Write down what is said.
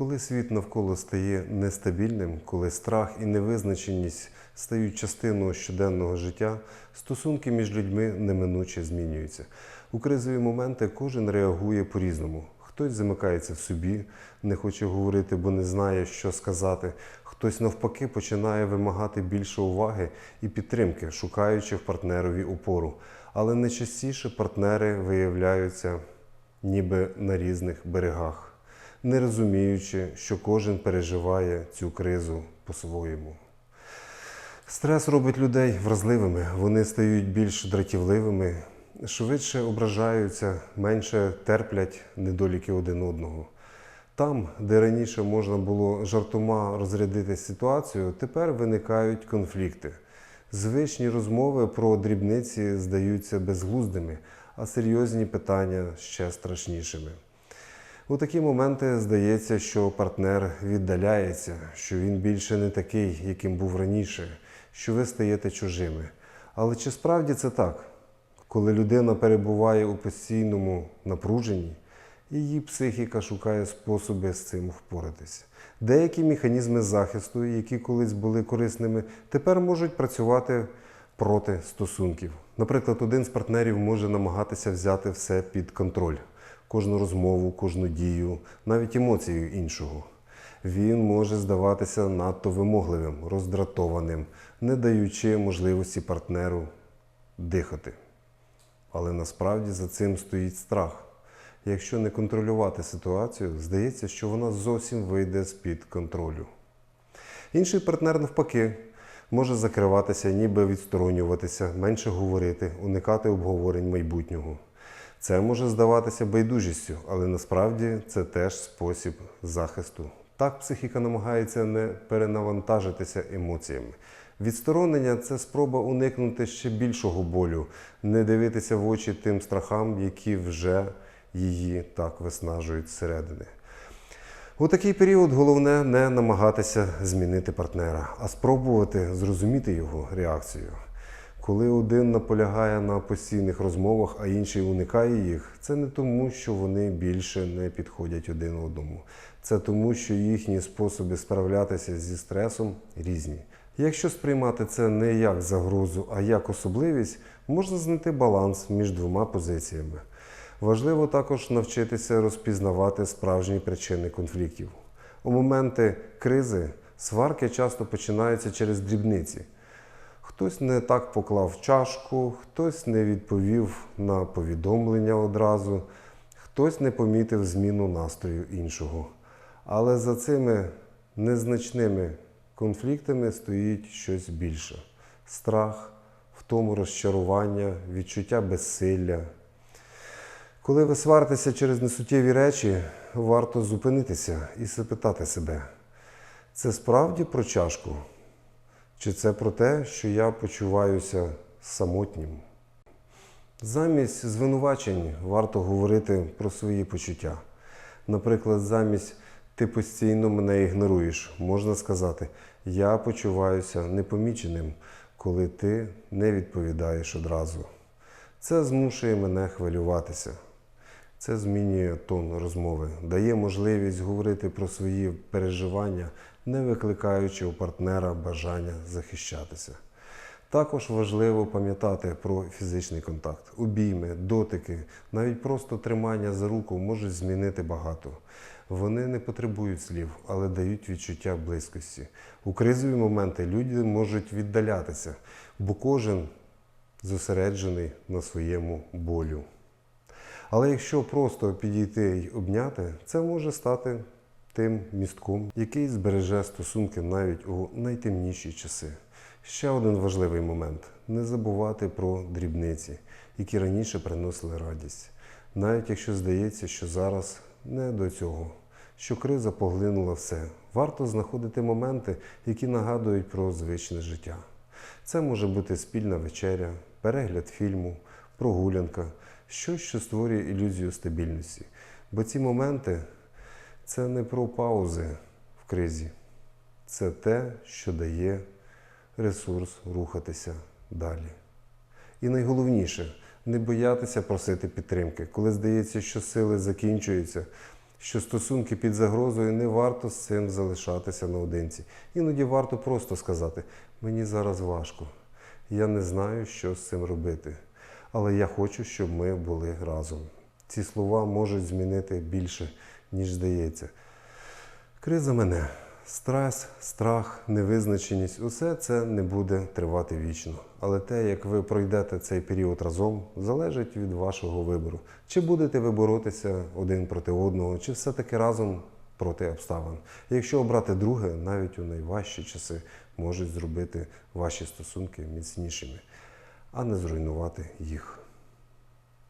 Коли світ навколо стає нестабільним, коли страх і невизначеність стають частиною щоденного життя, стосунки між людьми неминуче змінюються. У кризові моменти кожен реагує по-різному. Хтось замикається в собі, не хоче говорити, бо не знає, що сказати. Хтось навпаки починає вимагати більше уваги і підтримки, шукаючи в партнерові опору. Але найчастіше партнери виявляються ніби на різних берегах, не розуміючи, що кожен переживає цю кризу по-своєму. Стрес робить людей вразливими, вони стають більш дратівливими, швидше ображаються, менше терплять недоліки один одного. Там, де раніше можна було жартома розрядити ситуацію, тепер виникають конфлікти. Звичні розмови про дрібниці здаються безглуздими, а серйозні питання ще страшнішими. У такі моменти здається, що партнер віддаляється, що він більше не такий, яким був раніше, що ви стаєте чужими. Але чи справді це так? Коли людина перебуває у постійному напруженні, її психіка шукає способи з цим впоратися. Деякі механізми захисту, які колись були корисними, тепер можуть працювати проти стосунків. Наприклад, один з партнерів може намагатися взяти все під контроль, кожну розмову, кожну дію, навіть емоцію іншого. Він може здаватися надто вимогливим, роздратованим, не даючи можливості партнеру дихати. Але насправді за цим стоїть страх. Якщо не контролювати ситуацію, здається, що вона зовсім вийде з-під контролю. Інший партнер, навпаки, може закриватися, ніби відсторонюватися, менше говорити, уникати обговорень майбутнього. Це може здаватися байдужістю, але насправді це теж спосіб захисту. Так психіка намагається не перенавантажитися емоціями. Відсторонення це спроба уникнути ще більшого болю, не дивитися в очі тим страхам, які вже її так виснажують зсередини. У такий період головне не намагатися змінити партнера, а спробувати зрозуміти його реакцію. Коли один наполягає на постійних розмовах, а інший уникає їх, це не тому, що вони більше не підходять один одному. Це тому, що їхні способи справлятися зі стресом різні. Якщо сприймати це не як загрозу, а як особливість, можна знайти баланс між двома позиціями. Важливо також навчитися розпізнавати справжні причини конфліктів. У моменти кризи сварки часто починаються через дрібниці. Хтось не так поклав чашку, хтось не відповів на повідомлення одразу, хтось не помітив зміну настрою іншого. Але за цими незначними конфліктами стоїть щось більше: страх, втому розчарування, відчуття безсилля. Коли ви сваритеся через несуттєві речі, варто зупинитися і запитати себе, це справді про чашку? Чи це про те, що я почуваюся самотнім? Замість звинувачень варто говорити про свої почуття. Наприклад, замість ти постійно мене ігноруєш, можна сказати, я почуваюся непоміченим, коли ти не відповідаєш одразу. Це змушує мене хвилюватися. Це змінює тон розмови, дає можливість говорити про свої переживання, не викликаючи у партнера бажання захищатися. Також важливо пам'ятати про фізичний контакт. Обійми, дотики, навіть просто тримання за руку можуть змінити багато. Вони не потребують слів, але дають відчуття близькості. У кризові моменти люди можуть віддалятися, бо кожен зосереджений на своєму болю. Але якщо просто підійти й обняти, це може стати тим містком, який збереже стосунки навіть у найтемніші часи. Ще один важливий момент не забувати про дрібниці, які раніше приносили радість, навіть якщо здається, що зараз не до цього, що криза поглинула все. Варто знаходити моменти, які нагадують про звичне життя. Це може бути спільна вечеря, перегляд фільму, прогулянка, щось, що створює ілюзію стабільності. Бо ці моменти це не про паузи в кризі, це те, що дає ресурс рухатися далі. І найголовніше не боятися просити підтримки. Коли здається, що сили закінчуються, що стосунки під загрозою не варто з цим залишатися наодинці. Іноді варто просто сказати: мені зараз важко, я не знаю, що з цим робити, але я хочу, щоб ми були разом. Ці слова можуть змінити більше, ніж здається. Криза мене. Стрес, страх, невизначеність усе це не буде тривати вічно. Але те, як ви пройдете цей період разом, залежить від вашого вибору. Чи будете ви боротися один проти одного, чи все-таки разом проти обставин. Якщо обрати друге, навіть у найважчі часи можуть зробити ваші стосунки міцнішими, а не зруйнувати їх.